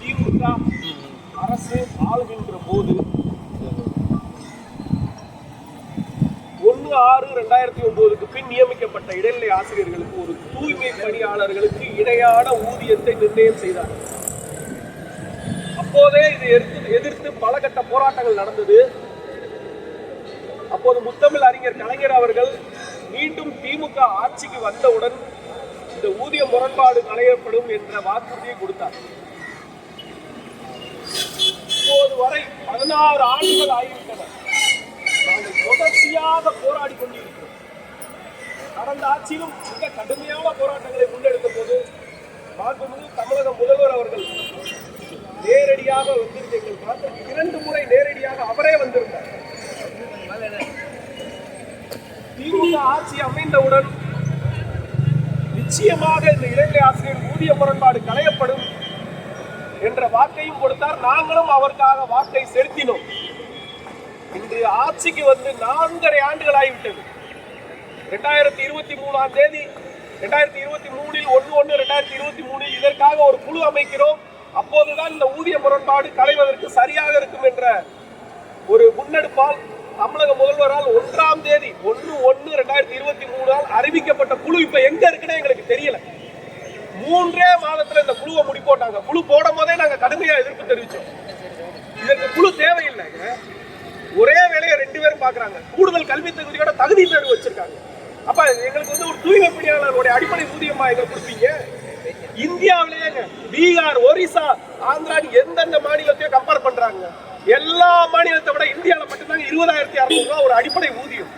திமுக அரசு ஆளுகின்ற போது ஒன்று ஆறு ரெண்டாயிரத்தி ஒன்பதுக்கு பின் நியமிக்கப்பட்ட இடைநிலை ஆசிரியர்களுக்கு ஒரு தூய்மை பணியாளர்களுக்கு இணையான ஊதியத்தை நிர்ணயம் செய்தார். அப்போதே இதை எதிர்த்து எதிர்த்து பல கட்ட போராட்டங்கள் நடந்தது. அப்போது முத்தமிழ் அறிஞர் கலைஞர் அவர்கள் மீண்டும் திமுக ஆட்சிக்கு வந்தவுடன் இந்த ஊதிய முரண்பாடு களையப்படும் என்ற வாக்குறுதியை கொடுத்தார். இப்போது வரை பதினாறு ஆண்டுகள் ஆகிவிட்டன. நாங்கள் தொடர்ச்சியாக போராடி கொண்டிருக்கிறோம். கடந்த ஆட்சியிலும் மிக கடுமையான போராட்டங்களை முன்னெடுத்த போது பார்க்கும்போது தமிழக முதல்வர் அவர்கள் நேரடியாக வந்திருந்த எங்கள் இரண்டு முறை நேரடியாக அவரே வந்திருந்தார். திமுக ஆட்சி அமைந்தவுடன் நிச்சயமாக இந்த இடைநிலை ஆசிரியர் ஊதிய முரண்பாடு களையப்படும் என்ற வாக்கையும் கொடுத்தார். நாங்களும் அவருக்காக வாக்கை செலுத்தினோம். இன்று ஆட்சிக்கு வந்து நான்கரை ஆண்டுகள் ஆகிவிட்டது ரெண்டாயிரத்தி இருபத்தி மூணாம் தேதி ரெண்டாயிரத்தி இருபத்தி மூணில் ஒன்று ஒன்று ரெண்டாயிரத்தி இருபத்தி மூணில் இதற்காக ஒரு குழு அமைக்கிறோம். அப்போதுதான் இந்த ஊதிய முரண்பாடு களைவதற்கு சரியாக இருக்கும் என்ற ஒரு முன்னெடுப்பால் தமிழக முதல்வரால் ஒன்றாம் தேதி ஒன்று ஒன்று ரெண்டாயிரத்தி இருபத்தி மூணால் அறிவிக்கப்பட்ட குழு இப்ப எங்க இருக்குன்னு எங்களுக்கு தெரியல. மூன்றே மாதத்துல இந்த குழுவை முடிப்போட்டாங்க. குழு போடும் போதே நாங்க கடுமையா எதிர்ப்பு தெரிவிச்சோம். இதற்கு குழு தேவையில்லைங்க ஒரே வேலையை ரெண்டு பேரும் பாக்குறாங்க. கூடுதல் கல்வி தகுதியோட தகுதி தேர்வு வச்சிருக்காங்க. அப்ப எங்களுக்கு வந்து ஒரு தூய்மை பணியாளர்களுடைய அடிப்படை ஊதியமா இதை கொடுப்பீங்க? இந்தியாவிலேயேங்க பீகார் ஒரிசா ஆந்திரான்னு எந்தெந்த மாநிலத்தையும் கம்பேர் பண்றாங்க. எல்லா மாநிலத்தை விட இந்தியா இருபதாயிரத்தி அறுநூறு ரூபா ஒரு அடிப்படை ஊதியம்.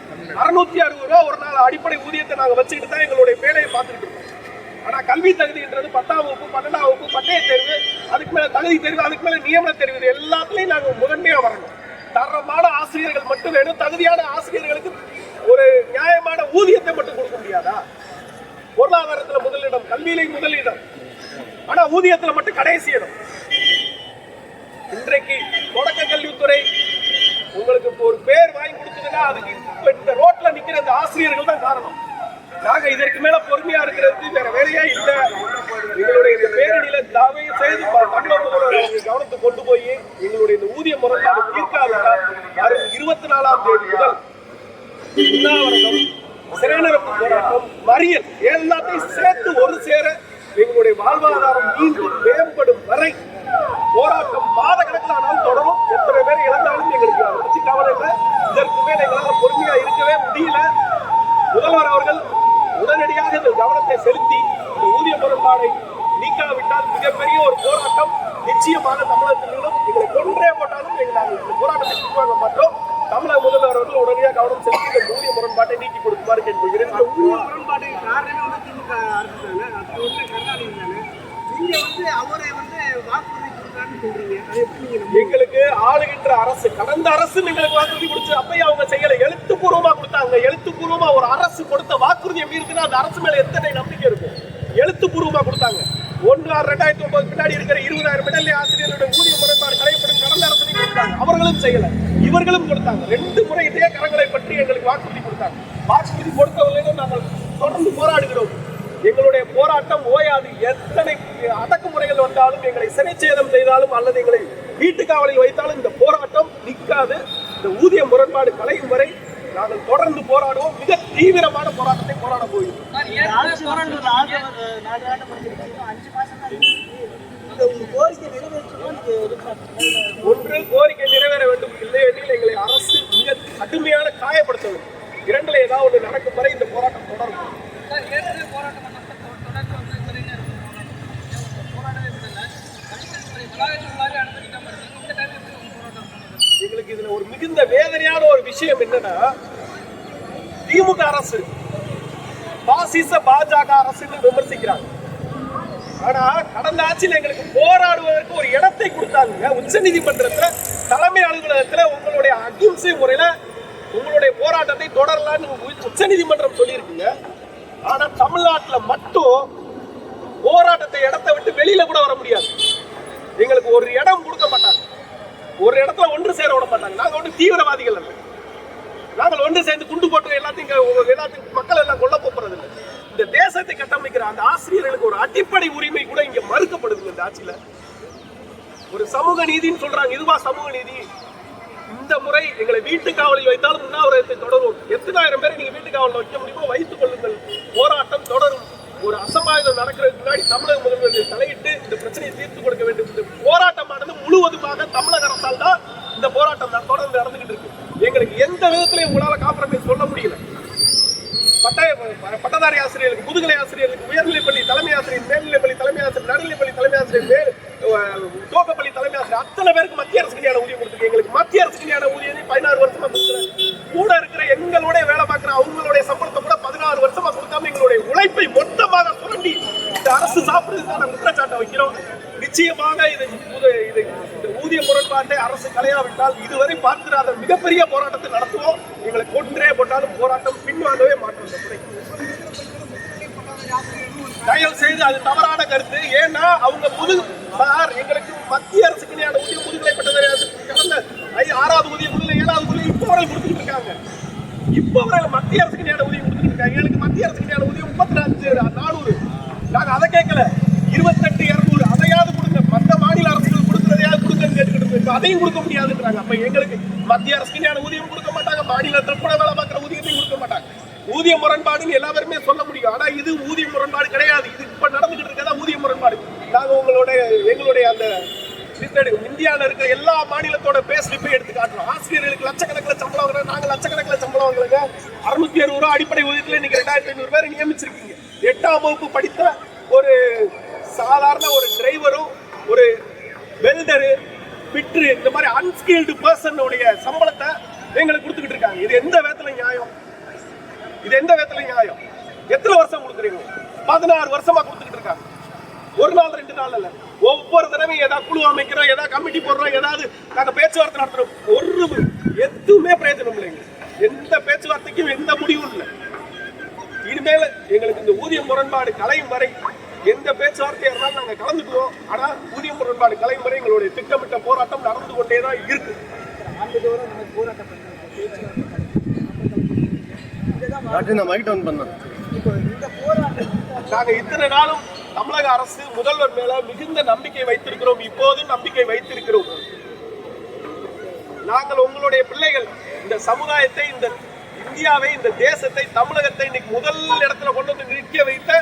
அறுநூத்தி அறுபது ரூபா ஒரு நாள் அடிப்படை ஊதியத்தை நாங்கள் வச்சுக்கிட்டு தான் எங்களுடைய வேலையை பார்த்துக்கிட்டு இருக்கோம். ஆனா கல்வி தகுதின்றது பத்தாம் வகுப்பு பன்னெண்டாம் வகுப்பு பட்டய தேர்வு அதுக்கு மேல தகுதி தேர்வு அதுக்கு மேல நியமன தேர்வு இது எல்லாத்துலயும் நாங்கள் முதன்மையா வரணும். தரமான ஆசிரியர்கள் மட்டும் வேணும். தகுதியான ஆசிரியர்களுக்கு ஒரு நியாயமான ஊதியத்தை மட்டும் கொடுக்க முடியாதா? பொருளாதாரத்துல முதலிடம் கல்வியிலே முதலிடம். ஆனா ஊதியத்துல மட்டும் கடைசி இடம். இன்றைக்கு தொடக்க கல்வித்துறை உங்களுக்கு இப்போ ஒரு பேர் வாங்கி கொடுத்ததுன்னா அதுக்கு இப்ப இந்த ரோட்ல நிக்கிற இந்த ஆசிரியர்கள் தான் காரணம். நாங்க இதற்கு மேல பொறுமையா இருக்கிறதுக்கு வேற வேலையே இல்ல. எங்களுடைய இந்த பேரணியில தவை செய்து தமிழக முதல்வர் கவனத்துக்கு கொண்டு போய் எங்களுடைய இந்த ஊதிய முரண்பாடு தீர்க்காவிட்டால் வரும் இருபத்தி நாலாம் தேதி முதல் உண்ணாவிரதம் சிறைநிரப்பு போராட்டம் மறியல் எல்லாத்தையும் சேர்த்து ஒரு சேர எங்களுடைய வாழ்வாதாரம் மீண்டும் மேம்படும் வரை போராட்டம் மாத கணக்கில் ஆனாலும் தொடரும் எத்தனை பேர் இழந்தாலும் எங்களுக்கு அதை பத்தி கவலை இல்லை இதற்கு மேல் எங்களால் பொறுமையா இருக்கவே முடியல முதல்வர் அவர்கள் உடனடியாக இந்த கவனத்தை செலுத்தி இந்த ஊதிய முரண்பாடை நீக்காவிட்டால் மிகப்பெரிய ஒரு போராட்டம் நிச்சயமாக தமிழகத்திலும் எங்களை கொன்றே போட்டாலும் எங்களை நாங்கள் இந்த போராட்டத்தை பின்வாங்க மாட்டோம் தமிழக முதல்வர் அவர்கள் உடனடியாக கவனம் செலுத்தி இந்த ஊதிய முரண்பாட்டை நீக்கி கொடுக்குமாறு கேட்டுக்கொள்கிறேன். இந்த ஊதிய முரண்பாட்டுக்கு காரணமே வந்து திமுக அரசு வந்து கருணாநிதி தானே? நீங்க வந்து அவரை வந்து வாக்குறுதி கொடுத்தான்னு சொல்றீங்க. அது ஆளுகின்ற அரசு கடந்த அரசு எங்களுக்கு வாக்குறுதி கொடுத்து அப்பயும் அவங்க செய்யல எழுத்துப்பூர்வமா கொடுத்தாங்க. எழுத்துப்பூர்வமா ஒரு அரசு கொடுத்த வாக்குறுதி எப்படி இருக்குன்னா அந்த அரசு மேல எத்தனை நம்பிக்கை இருக்கும்? எழுத்துப்பூர்வமா கொடுத்தாங்க. ஒன்று ஆறு ரெண்டாயிரத்தி ஒன்பது பின்னாடி இருக்கிற இருபதாயிரம் இடைநிலை ஆசிரியர்களுடைய ஊதிய முறைப்பாடு கடைபிடிக்கும் கடந்த அரசு கொடுத்தாங்க. அவர்களும் செய்யல. இவர்களும் கொடுத்தாங்க. ரெண்டு முறை இதே கரங்களை பற்றி எங்களுக்கு வாக்குறுதி கொடுத்தாங்க. வாக்குறுதி கொடுத்தவர்களிடம் நாங்கள் தொடர்ந்து போராடுகிறோம். எங்களுடைய போராட்டம் ஓயாது. எத்தனை அடக்குமுறைகள் வந்தாலும் எங்களை சிறைச்சேதம் செய்தாலும் அல்லது எங்களை வீட்டு காவலில் வைத்தாலும் இந்த போராட்டம் நிற்காது. இந்த ஊதிய முரண்பாடு கலையும் வரை நாங்கள் தொடர்ந்து போராடுவோம். மிக தீவிரமான போராட்டத்தை போராட போகிறோம். ஒன்று கோரிக்கை நிறைவேற வேண்டும். இல்லையெனில் எங்களை அரசு மிக கடுமையான காயப்படுத்த வேண்டும் இரண்டுல ஏதாவது ஒன்று நடக்கும் வரை இந்த போராட்டம் தொடரும் எங்களுக்கு இதுல ஒரு மிகுந்த வேதனையான ஒரு விஷயம் என்னன்னா திமுக அரசு பாசிச பாஜக அரசுன்னு விமர்சிக்கிறாங்க. ஆனா கடந்த ஆட்சியில் எங்களுக்கு போராடுவதற்கு ஒரு இடத்தை கொடுத்தாங்க. உச்ச நீதிமன்றத்துல தலைமை அலுவலகத்துல உங்களுடைய அகிம்சை முறையில உங்களுடைய போராட்டத்தை தொடரலாம்னு உச்ச நீதிமன்றம் சொல்லியிருக்குங்க. ஆனா தமிழ்நாட்டில் மட்டும் போராட்டத்தை இடத்தை விட்டு வெளியில கூட வர முடியாது. எங்களுக்கு ஒரு இடம் கொடுக்க மாட்டாங்க. ஒரு இடத்துல ஒன்று சேர விட மாட்டாங்க. நாங்கள் ஒன்றும் தீவிரவாதிகள் அல்ல. நாங்கள் ஒன்று சேர்ந்து குண்டு போட்டு எல்லாத்தையும் எல்லாத்தையும் மக்கள் எல்லாம் கொல்ல போறது இல்லை இந்த தேசத்தை கட்டமைக்கிற அந்த ஆசிரியர்களுக்கு ஒரு அடிப்படை உரிமை கூட இங்கே மறுக்கப்படுது இந்த ஆட்சியில். ஒரு சமூக நீதின்னு சொல்றாங்க. இதுவா சமூக நீதி? இந்த முறை எங்களை வீட்டு காவலில் வைத்தாலும் உண்ணாவிரதத்தை தொடரும். எத்தனாயிரம் பேரை நீங்க வீட்டு காவலில் வைக்க முடியுமோ வைத்துக் கொள்ளுங்கள். போராட்டம் தொடரும். ஒரு அசம்பாவிதம் நடக்கிறதுக்கு முன்னாடி தமிழக முதல்வர்கள் தலையிட்டு இந்த பிரச்சனையை தீர்த்து கொடுக்க வேண்டும். இந்த போராட்டமானது முழுவதுமாக தமிழக இந்த போராட்டம் தொடர்ந்து நடந்துகிட்டு இருக்கு. எங்களுக்கு எந்த விதத்திலையும் உங்களால காம்ப்ரமைஸ் சொல்ல முடியல. பட்டய பட்டதாரி ஆசிரியர்களுக்கு முதுகலை ஆசிரியர்களுக்கு உயர்நிலைப்பள்ளி தலைமை ஆசிரியர் மேல்நிலைப்பள்ளி தலைமை ஆசிரியர் நடுநிலைப்பள்ளி தலைமை ஆசிரியர் மேல் துவக்கப்பள்ளி தலைமை ஆசிரியர் அத்தனை பேருக்கு மத்திய அரசு ஊதிய அரசு கலையாவிட்டால் இதுவரை பார்த்திராத மிகப்பெரிய போராட்டத்தை நடத்துவோம். எங்களை கொன்றே போட்டாலும் போராட்டம் பின்வாங்கவே மாட்டோம் தயவு செய்து அது தவறான கருத்து. ஏன்னா அவங்க புது சார் எங்களுக்கு மத்திய அரசுக்கு இணையான ஊதியம் முதுகலை பெற்றது கிடையாது. கடந்த ஐ- ஆறாவது ஊதியம் முதல்ல ஏழாவது ஊதியம் இப்போ வரை கொடுத்துட்டு இருக்காங்க. இப்போ வரை மத்திய அரசுக்கு இணையான ஊதியம் கொடுத்துட்டு இருக்காங்க. எங்களுக்கு மத்திய அரசுக்கு இணையான ஊதியம் முப்பத்தி அஞ்சு நானூறு. நாங்க அதை கேட்கல. இப்ப அதையும் கொடுக்க முடியாதுன்றாங்க அப்ப எங்களுக்கு மத்திய அரசு ஊதியம் கொடுக்க மாட்டாங்க. மாநிலத்தில் கூட வேலை பார்க்குற ஊதியத்தையும் கொடுக்க மாட்டாங்க. ஊதிய முரண்பாடுன்னு எல்லாருமே சொல்ல முடியும். ஆனா இது ஊதிய முரண்பாடு கிடையாது. இது இப்ப நடந்துகிட்டு இருக்கதா ஊதிய முரண்பாடு? நாங்க உங்களோட எங்களுடைய அந்த இந்தியாவில் இருக்கிற எல்லா மாநிலத்தோட பே ஸ்லிப்பை எடுத்து காட்டுறோம். ஆசிரியர்களுக்கு லட்சக்கணக்கில் சம்பளம் வாங்குற நாங்கள் லட்சக்கணக்கில் சம்பளம் வாங்குறோங்க. அறுநூத்தி அறுபது ரூபா அடிப்படை ஊதியத்தில் இன்னைக்கு ரெண்டாயிரத்தி ஐநூறு பேர் நியமிச்சிருக்கீங்க. எட்டாம் வகுப்பு படித்த ஒரு சாதாரண ஒரு டிரைவரும் ஒரு வெல்டரு பிட்ரு இந்த மாதிரி அன்ஸ்கில்டு பர்சனுடைய சம்பளத்தை எங்களுக்கு கொடுத்துக்கிட்டு இருக்காங்க. இது எந்த விதத்துல நியாயம்? இது எந்த விதத்துல நியாயம்? எத்தனை வருஷம் கொடுக்குறீங்க? பதினாறு வருஷமா கொடுத்துக்கிட்டு இருக்காங்க. ஒரு நாள் ரெண்டு நாள் இல்லை ஒவ்வொரு தடவையும் ஏதாவது குழு அமைக்கிறோம் ஏதாவது கமிட்டி போடுறோம் ஏதாவது நாங்கள் பேச்சுவார்த்தை நடத்துறோம். ஒரு எதுவுமே பிரயோஜனம் இல்லைங்க. எந்த பேச்சுவார்த்தைக்கும் எந்த முடிவும் இல்லை. இனிமேல் எங்களுக்கு இந்த ஊதிய முரண்பாடு கலையும் வரை எந்த பேச்சுவார்த்தையா இருந்தாலும் நாங்க கலந்துக்குவோம். ஆனா ஊதிய முரண்பாடு கலையும் வரை எங்களுடைய திட்டமிட்ட போராட்டம் நடந்து கொண்டே தான் இருக்கு. ஆண்டுதோறும் நம்ம போராட்டம் பண்ணுறோம் பேச்சுவார்த்தை பண்ணுறோம் டாக்டர் நான் மைக் டவுன் பண்ணேன் இப்போ இந்த போராட்டம் நாங்க இத்தனை நாளும் தமிழக அரசு முதல்வர் மேல மிகுந்த நம்பிக்கை வைத்திருக்கிறோம். இப்போதும் நம்பிக்கை வைத்திருக்கிறோம். நாங்கள் உங்களுடைய பிள்ளைகள். இந்த சமுதாயத்தை இந்த இந்தியாவை இந்த தேசத்தை தமிழகத்தை இன்னைக்கு முதல் இடத்துல கொண்டு வந்து நிற்க வைத்த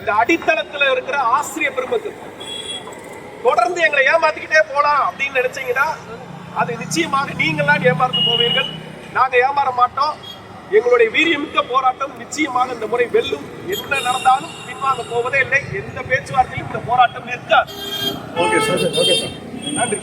இந்த அடித்தளத்துல இருக்கிற ஆசிரியர் பெருமக்கள் தொடர்ந்து எங்களை ஏமாத்திக்கிட்டே போலாம் அப்படின்னு நினைச்சீங்கன்னா அது நிச்சயமாக நீங்களாம் ஏமாந்து போவீர்கள். நாங்க ஏமாற மாட்டோம். எங்களுடைய வீரியமிக்க போராட்டம் நிச்சயமாக இந்த முறை வெல்லும். என்ன நடந்தாலும் பின்வாங்க போவதே இல்லை. எந்த பேச்சுவார்த்தையும் இந்த போராட்டம் நிற்காது. Okay sir okay sir. நன்றி.